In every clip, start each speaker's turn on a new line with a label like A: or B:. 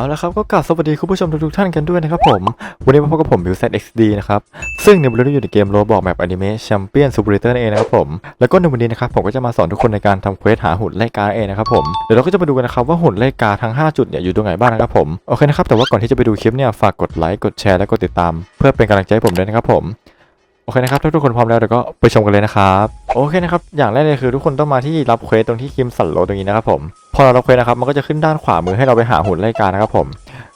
A: เอาละครับก็กล่าวสวัสดีคุณผู้ชมทุกๆท่านกันด้วยนะครับผม วันนี้มาพบกับผมบิวเซต XD นะครับ ซึ่งในวันนี้เราอยู่ในเกมโรบอกแมปอนิเมะแชมเปี้ยนซูเปอร์เตอร์นั่นเองนะครับผม แล้วก็ในวันนี้นะครับผมก็จะมาสอนทุกคนในการทำเควสหาหุ่นไล่กาเองนะครับผม เดี๋ยวเราก็จะมาดูกันนะครับว่าหุ่นไล่กาทั้ง 5 จุดเนี่ยอยู่ตรงไหนบ้างนะครับผม โอเคนะครับแต่ว่าก่อนที่จะไปดูคลิปเนี่ยฝากกดไลค์กดแชร์และกดติดตาม เพื่อเป็นกำลังใจให้ผมด้วยนะครับผมโอเคนะครับถ้าทุกคนพร้อมแล้วเดี๋ยวก็ไปชมกันเลยนะครับโอเคนะครับอย่างแรกเลยคือทุกคนต้องมาที่รับเควสตรงที่คิมสันโลตรงนี้นะครับผม อเรารับเควสนะครับมันก็จะขึ้นด้านขวามือให้เราไปหาหุ่นไล่กานะครับผม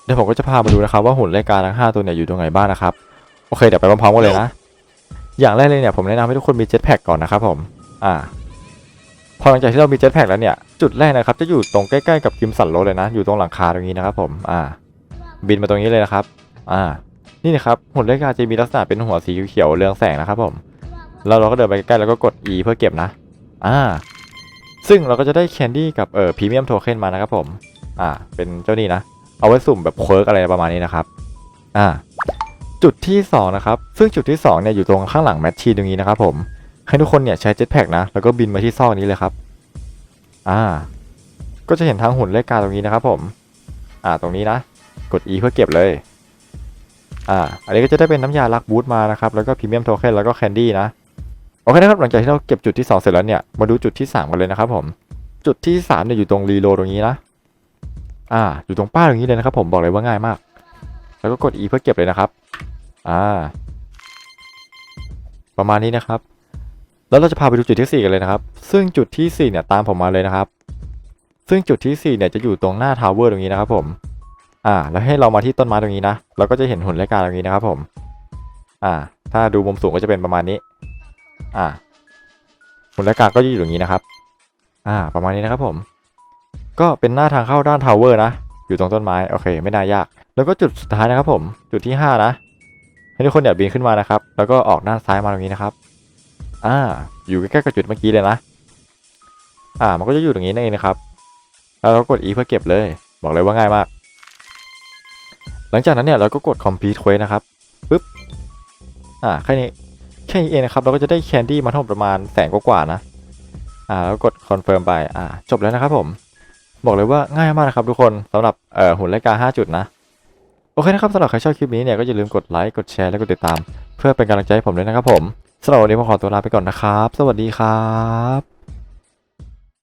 A: เดี๋ยวผมก็จะพามาดูนะครับว่าหุ่นไล่กาทั้ง 5 ตัวเนี่ยอยู่ตรงไหนบ้างนะครับโอเคเดี๋ยวไปพร้อมๆกันเลยนะ อย่างแรกเลยเนี่ยผมแนะนำให้ทุกคนมีเจ็ตแพ็กก่อนนะครับผมอ่าพอหลังจากที่เรามีเจ็ตแพ็กแล้วเนี่ยจุดแรกนะครับจะอยู่ตรงใกล้ๆกับคิมสันโลเลยนะอยู่ตรงหลังคาตรงนี้นะครับผมอ่า บินมาตรงนี้เลยนะครับอ่านี่นะครับหุ่นไล่กาจะมีลักษณะเป็นหัวสีเขียวเรืองแสงนะครับผมแล้วเราก็เดินไปใกล้ๆแล้วก็กด E เพื่อเก็บนะ อ่า ซึ่งเราก็จะได้แคนดี้กับเอ่อพรีเมียมโทเค็นมานะครับผมอ่าเป็นเจ้านี่นะ เอาไว้สุ่มแบบเคิร์กอะไรประมาณนี้นะครับอ่าจุดที่สองนะครับ ซึ่งจุดที่สองเนี่ยอยู่ตรงข้างหลังแมชชีนตรงนี้นะครับผมให้ทุกคนเนี่ยใช้เจ็ตแพ็กนะ แล้วก็บินมาที่ซอกนี้เลยครับ อ่า ก็จะเห็นทางหุ่นเลขกาตรงนี้นะครับผม อ่า ตรงนี้นะ กด E เพื่อเก็บเลย อ่า อันนี้ก็จะได้เป็นน้ำยาลักบูทมานะครับ แล้วก็พรีเมียมโทเค็นแล้วก็แคนดี้นะ โอเคนะครับหลังจากที่เราเก็บจุดที่ 2 เสร็จแล้วเนี่ยมาดูจุดที่ 3 กันเลยนะครับผมจุดที่3เนี่ยอยู่ตรงรีโลตรงนี้นะอ่าอยู่ตรงป้ายตรงนี้เลยนะครับผมบอกเลยว่าง่ายมาก แล้วก็กด E เพื่อเก็บเลยนะครับอ่าประมาณนี้นะครับ แล้วเราจะพาไปดูจุดที่ 4 กันเลยนะครับ ซึ่งจุดที่ 4 เนี่ยตามผมมาเลยนะครับ ซึ่งจุดที่ 4 เนี่ยจะอยู่ตรงหน้าทาวเวอร์ตรงนี้นะครับผมอ่าแล้วให้เรามาที่ต้นไม้ตรงนี้นะเราก็จะเห็นหุ่นและกาตรงนี้นะครับผมอ่าถ้าดูมุมสูงก็จะเป็นประมาณนี้ อ่าหุ่นและกาก็จะอยู่ตรงนี้นะครับ อ่า ประมาณนี้นะครับผม ก็เป็นหน้าทางเข้าด้านทาวเวอร์นะ อยู่ตรงต้นไม้ โอเค ไม่น่ายาก แล้วก็จุดสุดท้ายนะครับผม จุดที่ห้านะ ให้ทุกคนเนี่ยบินขึ้นมานะครับ แล้วก็ออกด้านซ้ายมาตรงนี้นะครับ อ่า อยู่ใกล้ๆกับจุดเมื่อกี้เลยนะ อ่า มันก็จะอยู่ตรงนี้นั่นเองนะครับ แล้วเรากด E เพื่อเก็บเลย บอกเลยว่าง่ายมาก หลังจากนั้นเนี่ยเราก็กด complete quest นะครับ ปึ๊บ อ่า แค่นี้ ค่นี้เองนะครับ เราก็จะได้แคนดี้มาทั้งหมดประมาณแสนกว่าๆนะ อ่า แล้วกดคอนเฟิร์มไป อ่า จบแล้วนะครับผม บอกเลยว่าง่ายมากนะครับทุกคนสำหรับเอ่อหุ่นรายการ5จุดนะ โอเคนะครับสำหรับใครชอบคลิปนี้เนี่ยก็อย่าลืมกดไลค์ กดแชร์ และกดติดตาม เพื่อเป็นกำลังใจให้ผมด้วยนะครับผมสำหรับวันนี้ผมขอตัวลาไปก่อนนะครับ สวัสดีครับ